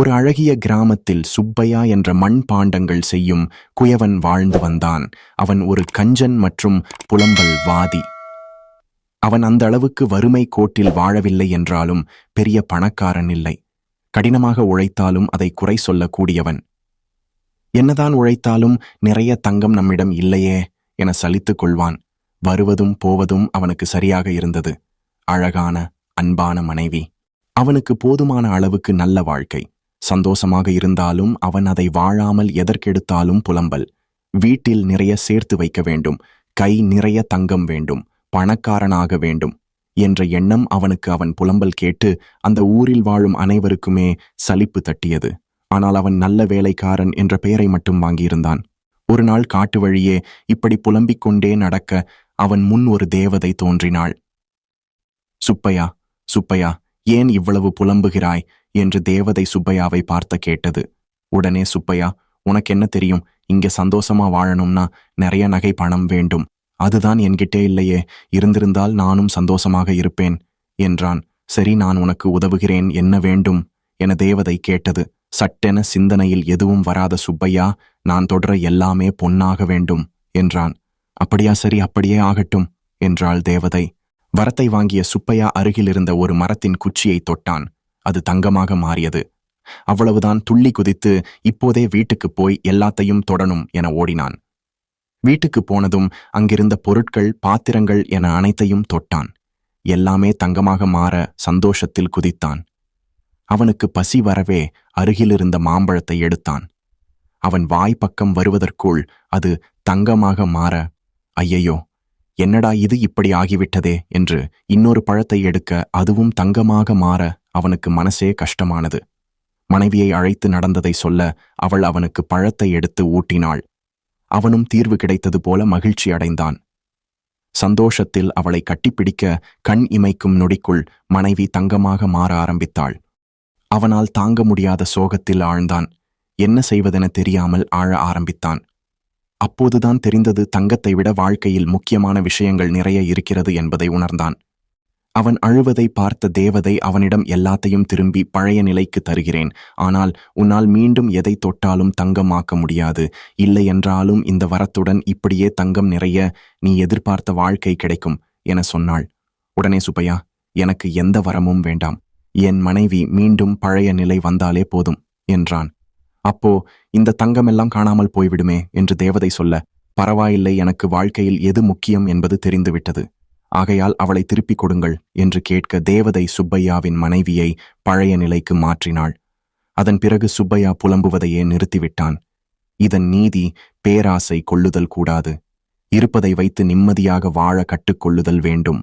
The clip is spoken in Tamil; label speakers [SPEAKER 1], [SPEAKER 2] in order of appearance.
[SPEAKER 1] ஒரு அழகிய கிராமத்தில் சுப்பையா என்ற மண் பாண்டங்கள் செய்யும் குயவன் வாழ்ந்து வந்தான். அவன் ஒரு கஞ்சன் மற்றும் புலம்பல் வாதி. அவன் அந்த அளவுக்கு வறுமை கோட்டில் வாழவில்லை என்றாலும் பெரிய பணக்காரன் இல்லை. கடினமாக உழைத்தாலும் அதை குறை சொல்லக்கூடியவன். என்னதான் உழைத்தாலும் நிறைய தங்கம் நம்மிடம் இல்லையே என சலித்துக் கொள்வான். வருவதும் போவதும் அவனுக்கு சரியாக இருந்தது. அழகான அன்பான மனைவி. அவனுக்கு போதுமான அளவுக்கு நல்ல வாழ்க்கை. சந்தோஷமாக இருந்தாலும் அவன் அதை வாழாமல் எதற்கெடுத்தாலும் புலம்பல். வீட்டில் நிறைய சேர்த்து வைக்க வேண்டும். கை நிறைய தங்கம் வேண்டும். பணக்காரனாக வேண்டும் என்ற எண்ணம் அவனுக்கு அவன் புலம்பல் கேட்டு அந்த ஊரில் வாழும் அனைவருக்குமே சலிப்பு தட்டியது. ஆனால் அவன் நல்ல வேலைக்காரன் என்ற பெயரை மட்டும் வாங்கியிருந்தான். ஒரு நாள் காட்டு வழியே இப்படி புலம்பிக் கொண்டே நடக்க அவன் முன் ஒரு தேவதை தோன்றினாள். சுப்பையா சுப்பையா ஏன் இவ்வளவு புலம்புகிறாய்? என்று தேவதை சுப்பையாவை பார்த்த கேட்டது. உடனே சுப்பையா உனக்கு என்ன தெரியும்? இங்க சந்தோஷமா வாழணும்னா நிறைய நகை பணம் வேண்டும். அதுதான் என்கிட்டே இல்லையே. இருந்திருந்தால் நானும் சந்தோஷமாக இருப்பேன் என்றான். சரி நான் உனக்கு உதவுகிறேன். என்ன வேண்டும்? என தேவதை கேட்டது. சட்டென சிந்தனையில் எதுவும் வராத சுப்பையா நான் தொடர எல்லாமே பொன்னாக வேண்டும் என்றான். அப்படியா சரி அப்படியே ஆகட்டும் என்றாள் தேவதை. வரத்தை வாங்கிய சுப்பையா அருகிலிருந்த ஒரு மரத்தின் குச்சியை தொட்டான். அது தங்கமாக மாறியது. அவ்வளவுதான் துள்ளி குதித்து இப்போதே வீட்டுக்குப் போய் எல்லாத்தையும் தொடணும் என ஓடினான். வீட்டுக்குப் போனதும் அங்கிருந்த பொருட்கள் பாத்திரங்கள் என அனைத்தையும் தொட்டான். எல்லாமே தங்கமாக மாற சந்தோஷத்தில் குதித்தான். அவனுக்கு பசி வரவே அருகிலிருந்த மாம்பழத்தை எடுத்தான். அவன் வாய் பக்கம் வருவதற்குள் அது தங்கமாக மாற ஐயையோ என்னடா இது இப்படி ஆகிவிட்டதே? என்று இன்னொரு பழத்தை எடுக்க அதுவும் தங்கமாக மாற அவனுக்கு மனசே கஷ்டமானது. மனைவியை அழைத்து நடந்ததை சொல்ல அவள் அவனுக்கு பழத்தை எடுத்து ஊட்டினாள். அவனும் தீர்வு கிடைத்தது போல மகிழ்ச்சி அடைந்தான். சந்தோஷத்தில் அவளை கட்டிப்பிடிக்க கண் இமைக்கும் நொடிக்குள் மனைவி தங்கமாக மாற ஆரம்பித்தாள். அவனால் தாங்க முடியாத சோகத்தில் ஆழ்ந்தான். என்ன செய்வதென தெரியாமல் ஆழ ஆரம்பித்தான். அப்போதுதான் தெரிந்தது தங்கத்தை விட வாழ்க்கையில் முக்கியமான விஷயங்கள் நிறைய இருக்கிறது என்பதை உணர்ந்தான். அவன் அழுவதை பார்த்த தேவதை அவனிடம் எல்லாத்தையும் திரும்பி பழைய நிலைக்கு தருகிறேன். ஆனால் உன்னால் மீண்டும் எதை தொட்டாலும் தங்கமாக்க முடியாது. இல்லை என்றாலும் இந்த வரத்துடன் இப்படியே தங்கம் நிறைய நீ எதிர்பார்த்த வாழ்க்கை கிடைக்கும் என சொன்னாள். உடனே சுப்பையா எனக்கு எந்த வரமும் வேண்டாம். என் மனைவி மீண்டும் பழைய நிலை வந்தாலே போதும் என்றான். அப்போ இந்த தங்கமெல்லாம் காணாமல் போய்விடுமே என்று தேவதை சொல்ல பரவாயில்லை எனக்கு வாழ்க்கையில் எது முக்கியம் என்பது தெரிந்துவிட்டது. ஆகையால் அவளை திருப்பிக் கொடுங்கள் என்று கேட்க தேவதை சுப்பையாவின் மனைவியை பழைய நிலைக்கு மாற்றினாள். அதன் பிறகு சுப்பையா புலம்புவதையே நிறுத்திவிட்டான். இதன் நீதி பேராசை கொள்ளுதல் கூடாது. இருப்பதை வைத்து நிம்மதியாக வாழ கற்றுக்கொள்ளுதல் வேண்டும்.